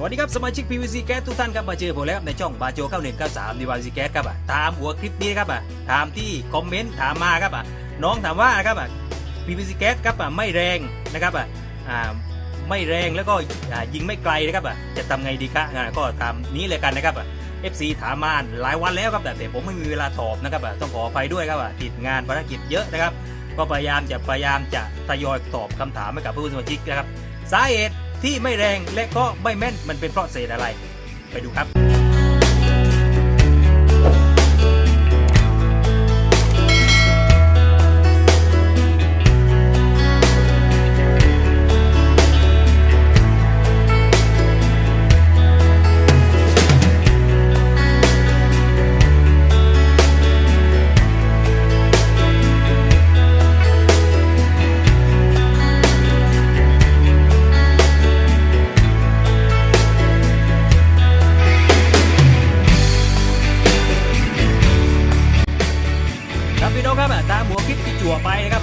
สวัสดีครับสมาชิก PVC Gas ทุกท่านครับมาเจอผมแล้วครับในช่องบาโจ9193ดีวาซีแก๊สครับอะตามหัวคลิปนี้ครับอะถามที่คอมเมนต์ถามมาครับอะน้องถามว่านะครับอะ PVC Gas ครับอะไม่แรงนะครับอะอ่าไม่แรงแล้วก็ยิงไม่ไกลนะครับอะจะทำไงดีคะอ่าก็ตามนี้เลยกันนะครับอะ FC ถามมาหลายวันแล้วครับแต่ผมไม่มีเวลาตอบนะครับอะต้องขออภัยด้วยครับอะติดงานภารกิจเยอะนะครับ ก็พยายามจะพยายามจะทยอยตอบคำถามให้กับผู้สมาชิกนะครับสาเหตุ ที่ไม่แรงและก็ไม่แม่นมันเป็นเพราะเศษอะไร ไปดูครับ ครับพี่น้องครับตามหัวคลิปที่จั่วไปนะครับ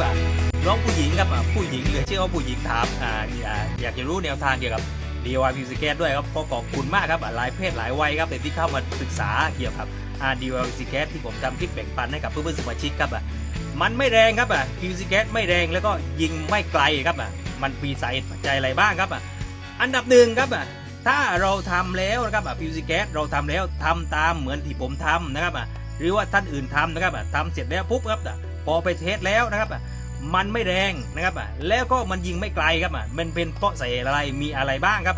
น้องผู้หญิงครับผู้หญิงเหรือเชื่อว่าผู้หญิงถามอ่าอ่าอยากจะรู้แนวทางเกี่ยวกับ DIY p c g a t ด้วยครับก็ขอบคุณมากครับหลายเพศหลายวัยครับที่เข้ามาศึกษาเกี่ยวกับอ่า DIY p c g a t ที่ผมทำคลิปแบ่งปันให้กับเพื่อนๆสมาชิกครับมันไม่แรงครับอะ p c g a t ไม่แรงแล้วก็ยิงไม่ไกลครับมันมีสาเหตุปัจจัยอะไรบ้างครับอันดับหนึ่งครับ ถ้าเราทำแล้วนะครับอะ p c g a t เราทำแล้วทำตามเหมือนที่ผมทำนะครับหรือว่าท่านอื่นทำนะครับทำเสร็จแล้วปุ๊บครับพอไปเทสแล้วนะครับมันไม่แรงนะครับแล้วก็มันยิงไม่ไกลครับมันเป็นเพราะใส่อะไรมีอะไรบ้างครับ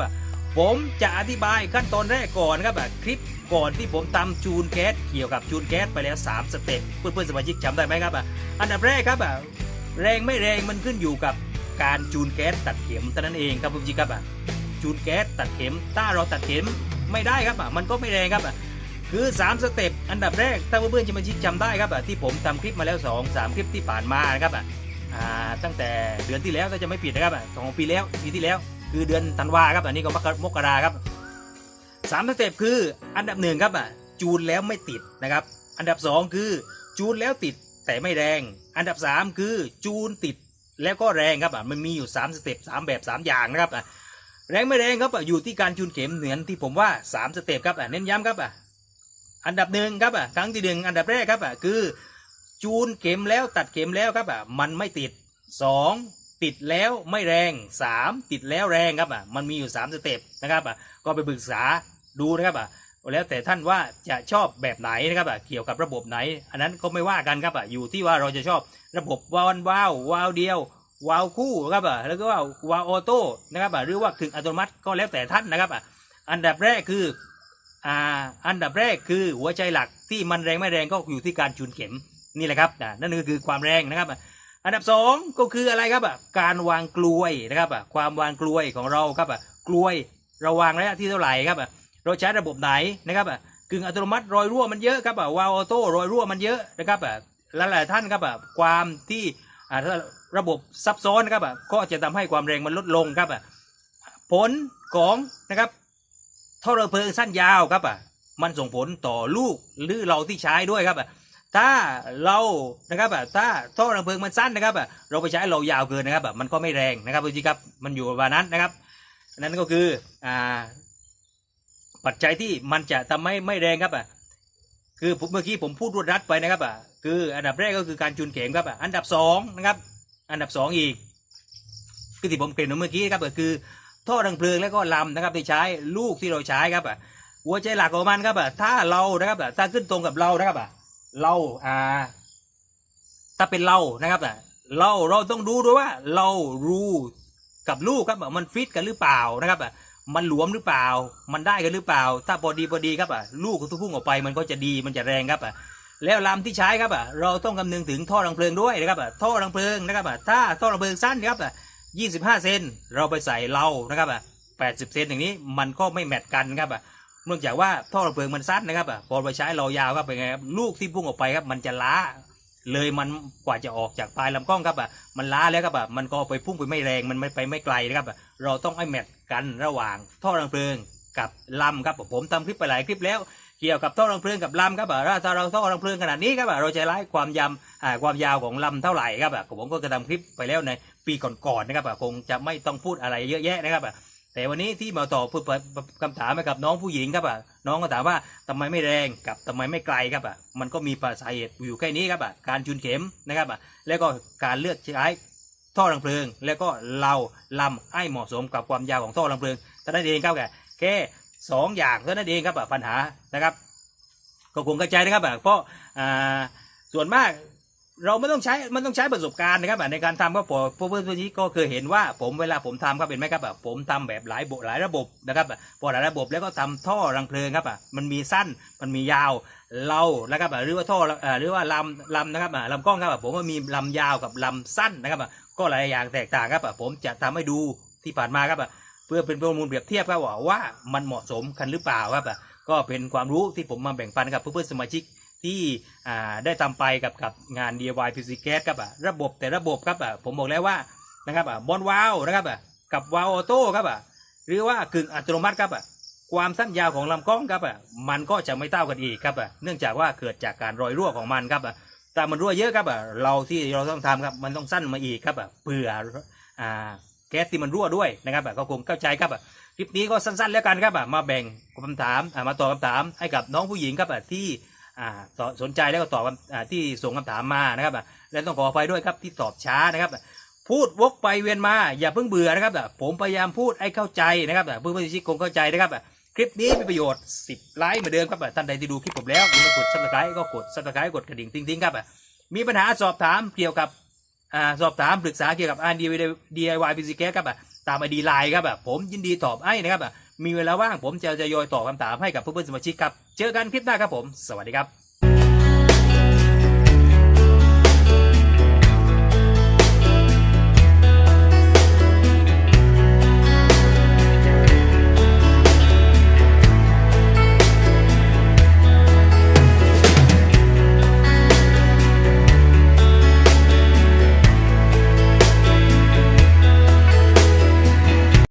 ผมจะอธิบายขั้นตอนแรกก่อนครับคลิปก่อนที่ผมทำจูนแก๊สเกี่ยวกับจูนแก๊สไปแล้ว 3 สเต็ปเพื่อนๆสมาชิกจำได้ไหมครับอันดับแรกครับแรงไม่แรงมันขึ้นอยู่กับการจูนแก๊สตัดเข็มเท่านั้นเองครับคุณผู้ชมครับ จูนแก๊สตัดเข็มถ้าเราตัดเข็มไม่ได้ครับอะมันก็ไม่แรงครับอะคือ 3 สเต็ปอันดับแรกถ้าเพื่อนๆจะมาชิกจำได้ครับอะที่ผมทำคลิปมาแล้ว 2 3 คลิปที่ผ่านมานะครับอะตั้งแต่เดือนที่แล้วถ้าจะไม่ผิดนะครับอะสองปีแล้วปีที่แล้ว คือเดือนธันวาครับอันนี้ก็มกราครับสามสเต็ปคืออันดับหนึ่งครับอะจูนแล้วไม่ติดนะครับ อันดับสองคือจูนแล้วติดแต่ไม่แรง อันดับสามคือจูนติดแล้วก็แรงครับอะมันมีอยู่ 3 สเต็ป3แบบ 3 อย่างนะครับอะ แรงไม่แรงครับอยู่ที่การจูนเข็มเหมือนที่ผมว่า3สเต็ปครับเน้นย้ำครับอันดับหนึ่งครับครั้งที่หนึ่งอันดับแรกครับคือจูนเข็มแล้วตัดเข็มแล้วครับมันไม่ติดสองติดแล้วไม่แรงสามติดแล้วแรงครับมันมีอยู่สามสเต็ปนะครับก็ไปปรึกษาดูนะครับแล้วแต่ท่านว่าจะชอบแบบไหนนะครับเกี่ยวกับระบบไหน อันนั้นก็ไม่ว่ากันครับอยู่ที่ว่าเราจะชอบระบบวาลววาววาวเดียว วาล์วคู่ครับอะแล้วก็ว่าวาล์วออโต้นะครับอะหรือว่าถึงอัตโนมัติก็แล้วแต่ท่านนะครับอะอันดับแรกคืออ่าอันดับแรกคือหัวใจหลักที่มันแรงไม่แรงก็อยู่ที่การจูนเข็มนี่แหละครับอ่านั่นก็คือความแรงนะครับอะอันดับสองก็คืออะไรครับอะการวางกลวยนะครับอะความวางกลวยของเราครับอะกลวยเราวางระยะที่เท่าไหร่ครับอะเราใช้ระบบไหนนะครับอะกึ่งอัตโนมัติรอยรั่วมันเยอะครับอะวาล์วออโต้รอยรั่วมันเยอะนะครับอะหลายๆท่านครับอะความที่ ถ้าระบบซับซ้อนนะครับอะก็จะทำให้ความแรงมันลดลงครับอะผลของนะครับท่อระเบิงสั้นยาวครับอะมันส่งผลต่อลูกหรือเราที่ใช้ด้วยครับอะถ้าเรานะครับอะถ้าท่อระเบิงมันสั้นนะครับอะเราไปใช้เรายาวเกินนะครับอะมันก็ไม่แรงนะครับพี่ครับมันอยู่ประมาณนั้นนะครับนั่นก็คืออ่าปัจจัยที่มันจะทำให้ไม่แรงครับอะ คือผมเมื่อกี้ผมพูดรวดรัดไปนะครับอะคืออันดับแรกก็คือการจูนเข็มครับอะอันดับสองนะครับอันดับสองอีกคือที่ผมเกริ่นเมื่อกี้ครับก็คือท่อดังเพลิงแล้วก็ลำนะครับที่ใช้ลูกที่เราใช้ครับอะหัวใจหลักของมันครับอะถ้าเรานะครับอะถ้าขึ้นตรงกับเรานะครับอะเราอ่าถ้าเป็นเรานะครับอะเราเราต้องดูด้วยว่าเรารูกับลูกครับมันฟิตกันหรือเปล่านะครับอะ มันหลวมหรือเปล่า มันได้กันหรือเปล่า ถ้าพอดีพอดีครับอะลูกทุกพุ่งออกไปมันก็จะดีมันจะแรงครับอะแล้วลำที่ใช้ครับอะเราต้องคำนึงถึงท่อดังเพลิงด้วยนะครับอะท่อดังเพลิงนะครับอะถ้าท่อดังเพลิงสั้นครับอะ25เซนเราไปใส่เรานะครับอะ80เซนอย่างนี้มันก็ไม่แมทกันครับอะเนื่องจากว่าท่อระเบิงมันสั้นนะครับอะพอไปใช้เรายาวครับเป็นไงครับลูกที่พุ่งออกไปครับมันจะล้า เลยมันกว่าจะออกจากปลายลำกล้องครับอะมันล้าแล้วครับอะมันก็ไปพุ่งไปไม่แรงมันไม่ไปไม่ไกลนะครับอะเราต้องให้แมท กันระหว่างท่อระเบิงกับลำครับผมทำคลิปไปหลายคลิปแล้วเกี่ยวกับท่อรังเพลิงกับลำครับอะถ้าเราท่อรังเพลิงขนาดนี้ครับเราจะไล่ความยำความยาวของลำเท่าไหร่ครับผมก็จะทำคลิปไปแล้วในปีก่อนๆนะครับคงจะไม่ต้องพูดอะไรเยอะแยะนะครับแต่วันนี้ที่มาตอบเพื่อคำถามให้กับน้องผู้หญิงครับอะน้องก็ถามว่าทำไมไม่แรงกับทำไมไม่ไกลครับอะมันก็มีสาเหตุอยู่แค่นี้ครับอะการจุนเข็มนะครับอะแล้วก็การเลือกใช้ ท่อรังเพลิง แล้วก็เราลำให้เหมาะสมกับความยาวของท่อรังเพลิงเท่านั้นเองครับแกแค่สองอย่างเท่านั้นเองครับอะปัญหานะครับก็คงกระจายนะครับอะเพราะอ่าส่วนมากเราไม่ต้องใช้ มันต้องใช้ประสบการณ์นะครับอะในการทำก็พอพวกเพื่อนๆที่ก็เคยเห็นว่าผมเวลาผมทำครับเห็นไหมครับอะผมทำแบบหลายบหลายระบบนะครับอะพอหลายระบบแล้วก็ทำท่อรังเพลิงครับอะมันมีสั้นมันมียาวเรานะครับอะหรือว่าท่อหรือว่าลำลำนะครับอะลำกล้องครับอะผมก็มีลำยาวกับลำสั้นนะครับอะ ก็หลายอย่างแตกต่างครับผมจะทำให้ดูที่ผ่านมาครับเพื่อเป็นข้อมูลเปรียบเทียบครับว่ามันเหมาะสมกันหรือเปล่าครับก็เป็นความรู้ที่ผมมาแบ่งปันกับเพื่อนๆสมาชิกที่ได้ทำไปกับกับงาน DIY PC Gas ครับระบบแต่ระบบครับผมบอกแล้วว่านะครับบอลวาลนะครับกับวาลออโต้ครับหรือว่ากึ่งอัตโนมัติครับความสั้นยาวของลำกล้องครับมันก็จะไม่เท่ากันอีกครับเนื่องจากว่าเกิดจากการรอยรั่วของมันครับ แต่มันรั่วเยอะครับอะเราที่เราต้องทำครับมันต้องสั้นมาอีกครับอะเผื่ออ่าแก๊สที่มันรั่วด้วยนะครับอะก็คงเข้าใจครับอะคลิปนี้ก็สั้นๆแล้วกันครับอะมาแบ่งคำถามอ่ามาตอบคำถามให้กับน้องผู้หญิงครับอะที่อ่าสนใจแล้วก็ตอบอ่าที่ส่งคำถามมานะครับอะและต้องขออภัยด้วยครับที่ตอบช้านะครับพูดวกไปเวียนมาอย่าเพิ่งเบื่อนะครับอะผมพยายามพูดให้เข้าใจนะครับอะเพื่อนๆที่คงเข้าใจนะครับอะ คลิปนี้มีประโยชน์ 10 ไลค์เหมือนเดิมครับท่านใดที่ดูคลิปผมแล้วอย่าลืมกด subscribe ก็กด subscribe กดกระดิ่งติ้งๆครับมีปัญหาสอบถามเกี่ยวกับอ่าสอบถามปรึกษาเกี่ยวกับ r DIY PC c a s ครับตามไอดีไลน์ครับผมยินดีตอบให้นะครับมีเวลาว่างผมจะจะยอยตอบคำถามให้กับเพื่อนๆสมาชิกครับเจอกันคลิปหน้าครับผม สวัสดีครับ